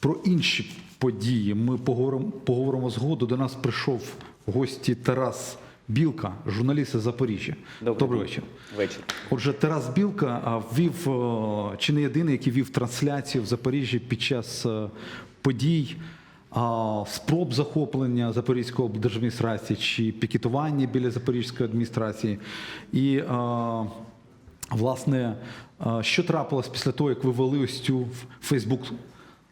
Про інші події ми поговоримо, поговоримо згоду. До нас прийшов в гості Тарас Білка, журналіст із Запоріжжя. Добрий вечір. Вечір. Отже, Тарас Білка ввів е, чи не єдиний, який вів трансляцію в Запоріжжі під час е, подій, спроб захоплення Запорізької облдержадміністрації чи пікетування біля Запорізької адміністрації. І власне, що трапилось після того, як ви ввели ось цю Фейсбук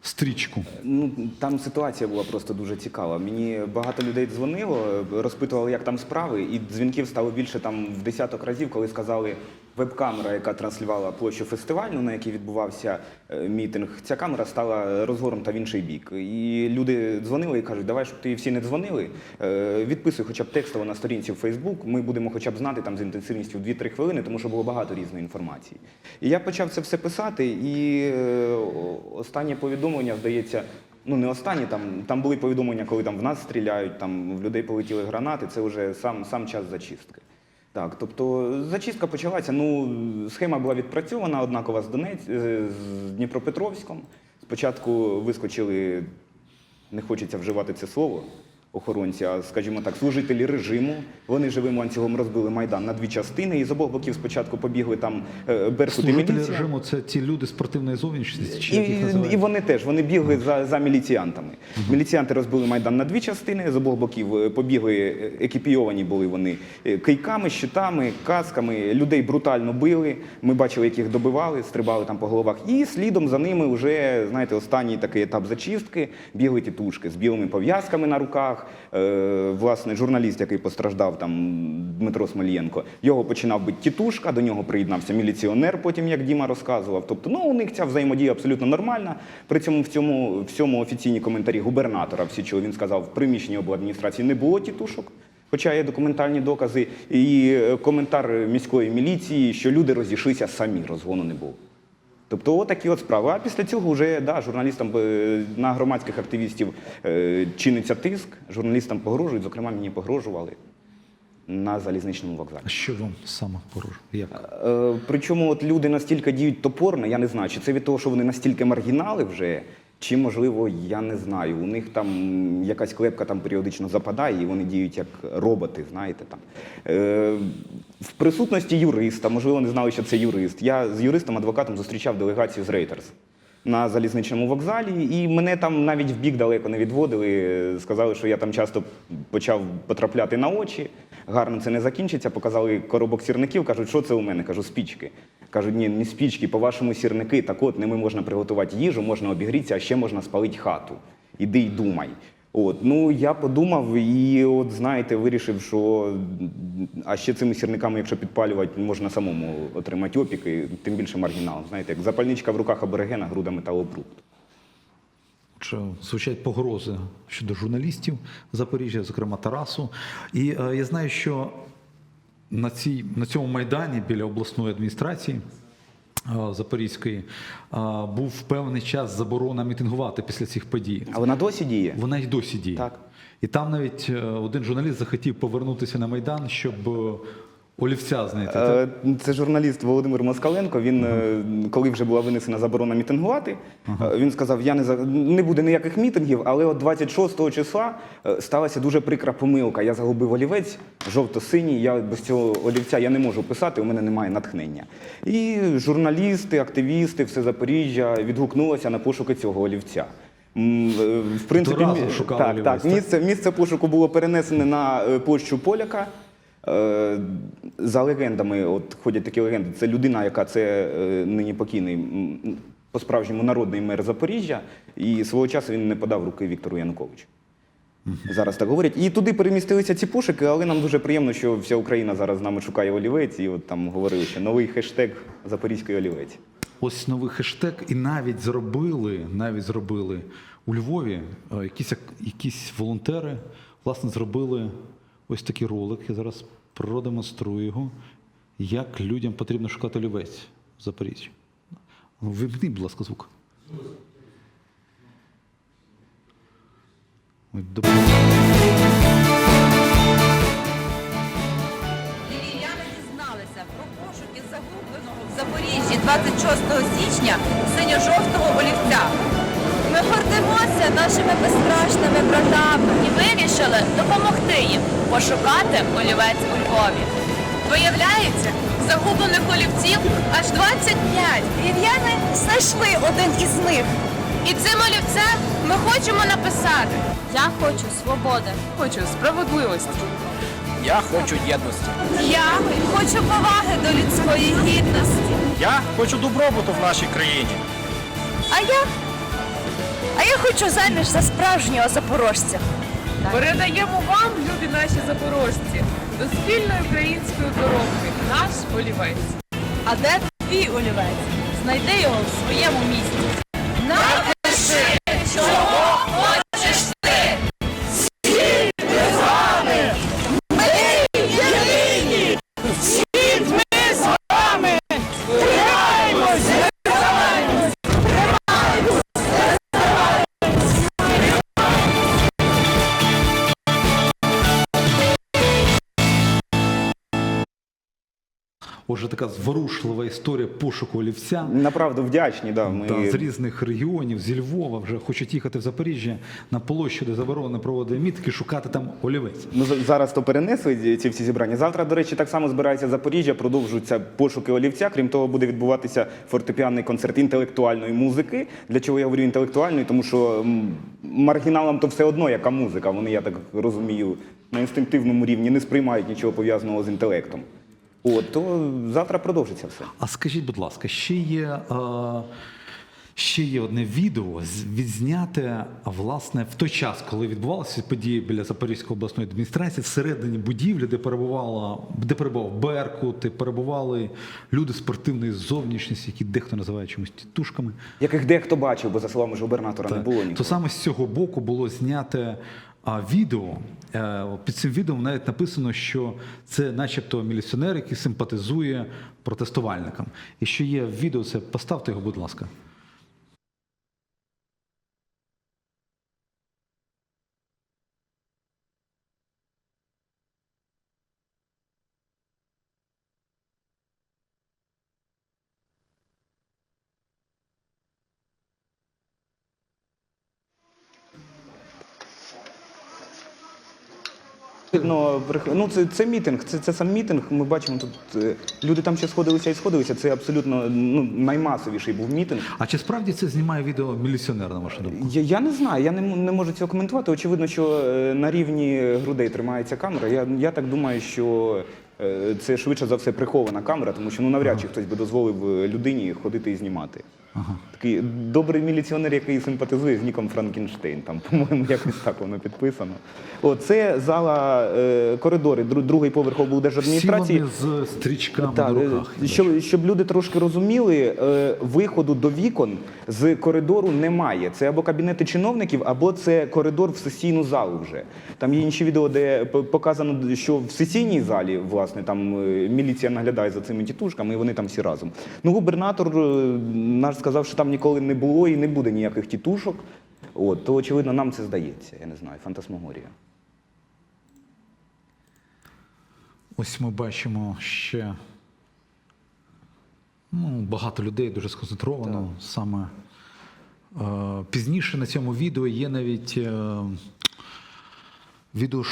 стрічку? Ну там ситуація була просто дуже цікава. Мені багато людей дзвонило, розпитували, як там справи, і дзвінків стало більше там в десяток разів, коли сказали веб-камера, яка транслювала площу фестивальну, на якій відбувався е, мітинг. Ця камера стала розгорнута в інший бік. І люди дзвонили і кажуть, давай, щоб ти всі не дзвонили, е, відписуй хоча б текстово на сторінці в Фейсбук. Ми будемо хоча б знати там з інтенсивністю в 2-3 хвилини, тому що було багато різної інформації. І я почав це все писати, і е, останнє повідомлення, здається. Ну, не останні, там, там були повідомлення, коли там в нас стріляють, там в людей полетіли гранати, це вже сам, сам час зачистки. Так, тобто зачистка почалася. Ну, схема була відпрацьована, однакова з Донець, е, з Дніпропетровськом. Спочатку вискочили, не хочеться вживати це слово, охоронці, а скажімо так, служителі режиму. Вони живим ланцюгом розбили майдан на дві частини, і з обох боків спочатку побігли там е, Беркут і міліція. режиму це ті люди спортивної зовнішності, чи І, і вони теж вони бігли за, за міліціянтами. Міліціянти розбили майдан на дві частини. З обох боків е, побігли, е, екіпійовані були вони кийками, щитами, касками. Людей брутально били. Ми бачили, як їх добивали, стрибали там по головах. І слідом за ними вже знаєте, останній такий етап зачистки. Бігли тітушки з білими пов'язками на руках. Е, власне, журналіст, який постраждав там Дмитро Смолієнко, його починав бити тітушка, до нього приєднався міліціонер, потім як Діма розказував. Тобто, ну у них ця взаємодія абсолютно нормальна. При цьому в цьому всьому офіційні коментарі губернатора всі чули. Він сказав, в приміщенні обладміністрації не було тітушок. Хоча є документальні докази, і е, коментар міської міліції, що люди розійшлися самі, розгону не було. Тобто отакі от справи. А після цього вже да, журналістам е, на громадських активістів е, чиниться тиск, журналістам погрожують, зокрема, мені погрожували на залізничному вокзалі. А що вам саме порушує? Як? Е, Причому от люди настільки діють топорно, я не знаю, чи це від того, що вони настільки маргінали вже, чи можливо, я не знаю. У них там якась клепка там періодично западає, і вони діють як роботи, знаєте там. Е, в присутності юриста, можливо, не знали, що це юрист. Я з юристом-адвокатом зустрічав делегацію з Reuters на залізничному вокзалі, і мене там навіть в бік далеко не відводили. Сказали, що я там часто почав потрапляти на очі. Гарно це не закінчиться. Показали коробок сірників. кажуть, що це у мене? Кажу, спічки. Кажуть, ні, не спічки, по-вашому сірники. Так от ними можна приготувати їжу, можна обігрітися, а ще можна спалити хату. Іди й думай. От, ну я подумав і, от знаєте, вирішив, що а ще цими сірниками, якщо підпалювати, можна самому отримати опіки, тим більше маргінал. Знаєте, як запальничка в руках аборигена, груда металобрухту. Звучать погрози щодо журналістів Запоріжжя, зокрема Тарасу. І е, я знаю, що на, цій, на цьому майдані біля обласної адміністрації Запорізької був певний час заборона мітингувати після цих подій. А вона досі діє? Вона й досі діє. Так. І там навіть е, один журналіст захотів повернутися на майдан, щоб е, олівця знайти. Е, Це журналіст Володимир Москаленко. Він, е, коли вже була винесена заборона мітингувати, е, він сказав: я не за не буде ніяких мітингів, але от 26 числа сталася дуже прикра помилка. Я загубив олівець жовто-синій. Я без цього олівця я не можу писати, у мене немає натхнення. І журналісти, активісти, все Запоріжжя відгукнулося на пошуки цього олівця. В принципі, так, олівець, так, так? місце, місце пошуку було перенесене на площу Поляка. Е, За легендами, от ходять такі легенди, це людина, яка це е, нині покійний по-справжньому народний мер Запоріжжя, і свого часу він не подав руки Віктору Януковичу. Зараз так говорять. І туди перемістилися ці пошуки, але нам дуже приємно, що вся Україна зараз з нами шукає олівець, і от там говорили, що новий хештег Запорізький олівець. Ось новий хештег, і навіть зробили, навіть зробили у Львові е, якісь, якісь волонтери, власне, зробили ось такий ролик. Я зараз продемонструю його, як людям потрібно шукати олівець в Запоріжжі. Вимкніть, будь ласка, звук. Львів'яни дізналися про пошуки загубленого в Запоріжжі 26 січня синьо-жовтого олівця. Гордимося нашими безстрашними братами і вирішили допомогти їм пошукати олівець у Львові. Виявляється, загублених олівців аж 25. Львів'яни знайшли один із них. І цим олівцем ми хочемо написати. Я хочу свободи. Хочу справедливості. Я хочу єдності. Я хочу поваги до людської гідності. Я хочу добробуту в нашій країні. А я? Я хочу заміж за справжнього запорожця. Передаємо вам, любі наші запорожці, до спільної української дороги наш олівець. А де твій олівець? Знайди його в своєму місці. Напиши, Отже, така зворушлива історія пошуку олівця. Направду вдячні. Да, ми... Та, з різних регіонів, зі Львова вже хочуть їхати в Запоріжжя на площу, де заборонено проводити мітки, шукати там олівець. Ну, за- зараз то перенесли ці всі зібрання. Завтра, до речі, так само збирається Запоріжжя, продовжуються пошуки олівця. Крім того, буде відбуватися фортепіанний концерт інтелектуальної музики. Для чого я говорю інтелектуальної? Тому що маргіналам то все одно, яка музика. Вони, я так розумію, на інстинктивному рівні не сприймають нічого пов'язаного з інтелектом. От, то завтра продовжиться все. А скажіть, будь ласка, ще є, е, ще є одне відео відзняте власне в той час, коли відбувалися події біля Запорізької обласної адміністрації, всередині будівлі, де перебувала, де перебував Беркут, де перебували люди спортивної зовнішності, які дехто називає чомусь тітушками. Яких дехто бачив, бо за словами ж губернатора не було То саме з цього боку було зняте а, відео. Е, Під цим відео навіть написано, що це начебто міліціонер, який симпатизує протестувальникам. І що є в відео, це поставте його, будь ласка. Ну, ну це, це мітинг, це, це сам мітинг. Ми бачимо тут е, люди там ще сходилися і сходилися. Це абсолютно ну, наймасовіший був мітинг. А чи справді це знімає відео міліціонер, на вашу думку? Я, я не знаю, я не, м- не можу цього коментувати. Очевидно, що е, на рівні грудей тримається камера. Я, я так думаю, що е, це швидше за все прихована камера, тому що ну навряд чи хтось би дозволив е, людині ходити і знімати. Такий добрий міліціонер, який симпатизує з Ніком Франкенштейн. Там, по-моєму, якось так воно підписано. О, це зала е, коридори, дру- другий поверх Всі облдержадміністрації. вони з стрічками Так, в е, руках. щоб, щоб люди трошки розуміли, е, виходу до вікон з коридору немає. Це або кабінети чиновників, або це коридор в сесійну залу вже. Там є інші відео, де п- показано, що в сесійній залі власне там е, міліція наглядає за цими тітушками, і вони там всі разом. Ну, губернатор е, наш сказав, що там ніколи не було і не буде ніяких тітушок. От, то очевидно, нам це здається. Я не знаю, фантасмагорія. Ось ми бачимо ще ну, багато людей дуже сконцентровано. Саме е, пізніше на цьому відео є навіть е, відео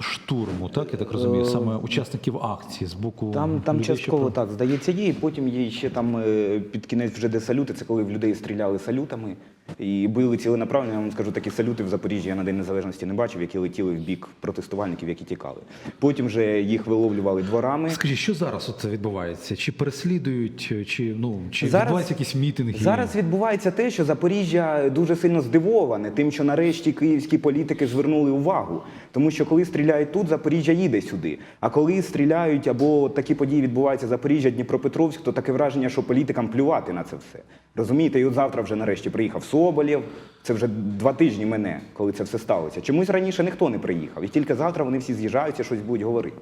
штурму, так я так розумію, саме учасників акції з боку Е, Там, там людей, частково що... так, здається, є. І потім є ще там е, під кінець вже де салюти, це коли в людей стріляли салютами і били ціленаправленно. Я вам скажу, такі салюти в Запоріжжі я на День Незалежності не бачив, які летіли в бік протестувальників, які тікали. Потім вже їх виловлювали дворами. Скажіть, що зараз оце відбувається? Чи переслідують, чи ну чи Зараз- відбуваються якісь мітинги? Зараз відбувається те, що Запоріжжя дуже сильно здивоване тим, що нарешті київські політики звернули увагу. Тому що коли стріляють тут, Запоріжжя їде сюди. А коли стріляють або такі події відбуваються Запоріжжя, Дніпропетровськ, то таке враження, що політикам плювати на це все. Розумієте, і от завтра вже нарешті приїхав Соболєв. Це вже два тижні мене, коли це все сталося. Чомусь раніше ніхто не приїхав. І тільки завтра вони всі з'їжджаються, щось будуть говорити.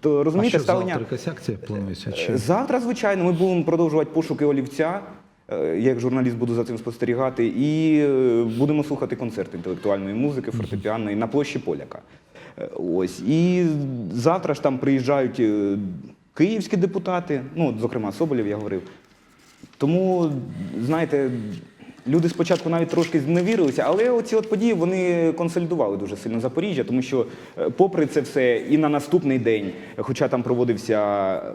То а що ставлення. завтра якась акція планується? Чи... Завтра, звичайно, ми будемо продовжувати пошуки олівця. Е, Я як журналіст буду за цим спостерігати, і е, будемо слухати концерт інтелектуальної музики, фортепіанної на площі Поляка. Е, Ось. І завтра ж там приїжджають е, київські депутати, ну, зокрема, Соболєв, я говорив. Тому, знаєте, Люди спочатку навіть трошки зневірилися, але оці от події вони консолідували дуже сильно Запоріжжя, тому що, е, попри це все, і на наступний день, хоча там проводився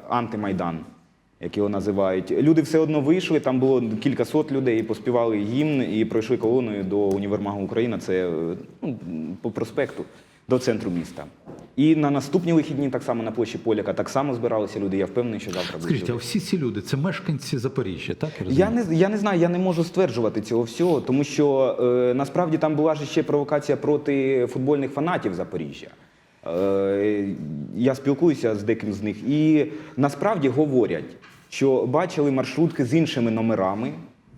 антимайдан, як його називають, люди все одно вийшли. Там було кілька сот людей, і поспівали гімн і пройшли колоною до універмагу Україна. Це е, ну, по проспекту до центру міста. І на наступні вихідні, так само на площі Поляка, так само збиралися люди. Я впевнений, що завтра будуть. Скажіть, а всі ці люди це мешканці Запоріжжя, так? я Я не, я не знаю, я не можу стверджувати цього всього, тому що е, насправді там була ж ще провокація проти футбольних фанатів Запоріжжя. Е, я спілкуюся з деким з них, і насправді говорять, що бачили маршрутки з іншими номерами,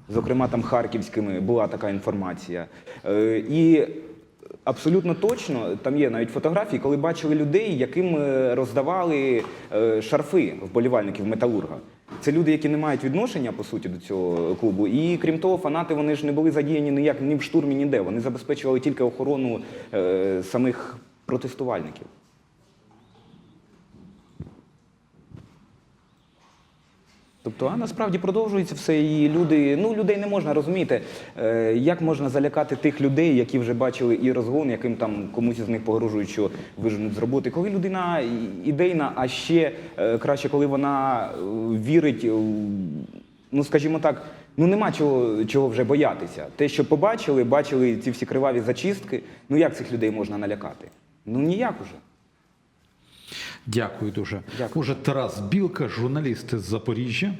зокрема там харківськими, була така інформація. Е, і Абсолютно точно, там є навіть фотографії, коли бачили людей, яким е, роздавали е, шарфи вболівальників металурга. Це люди, які не мають відношення по суті до цього клубу. І крім того, фанати вони ж не були задіяні ніяк ні в штурмі, ніде. Вони забезпечували тільки охорону е, самих протестувальників. Тобто, а насправді продовжується все, і люди, ну людей не можна розуміти, е, як можна залякати тих людей, які вже бачили і розгон, яким там комусь із них погрожують, що виженуть з роботи. Коли людина ідейна, а ще е, краще, коли вона е, вірить, ну скажімо так, ну нема чого, чого вже боятися. Те, що побачили, бачили ці всі криваві зачистки. Ну як цих людей можна налякати? Ну ніяк уже. Дякую дуже. Дякую. Уже Тарас Білка, журналіст з Запоріжжя.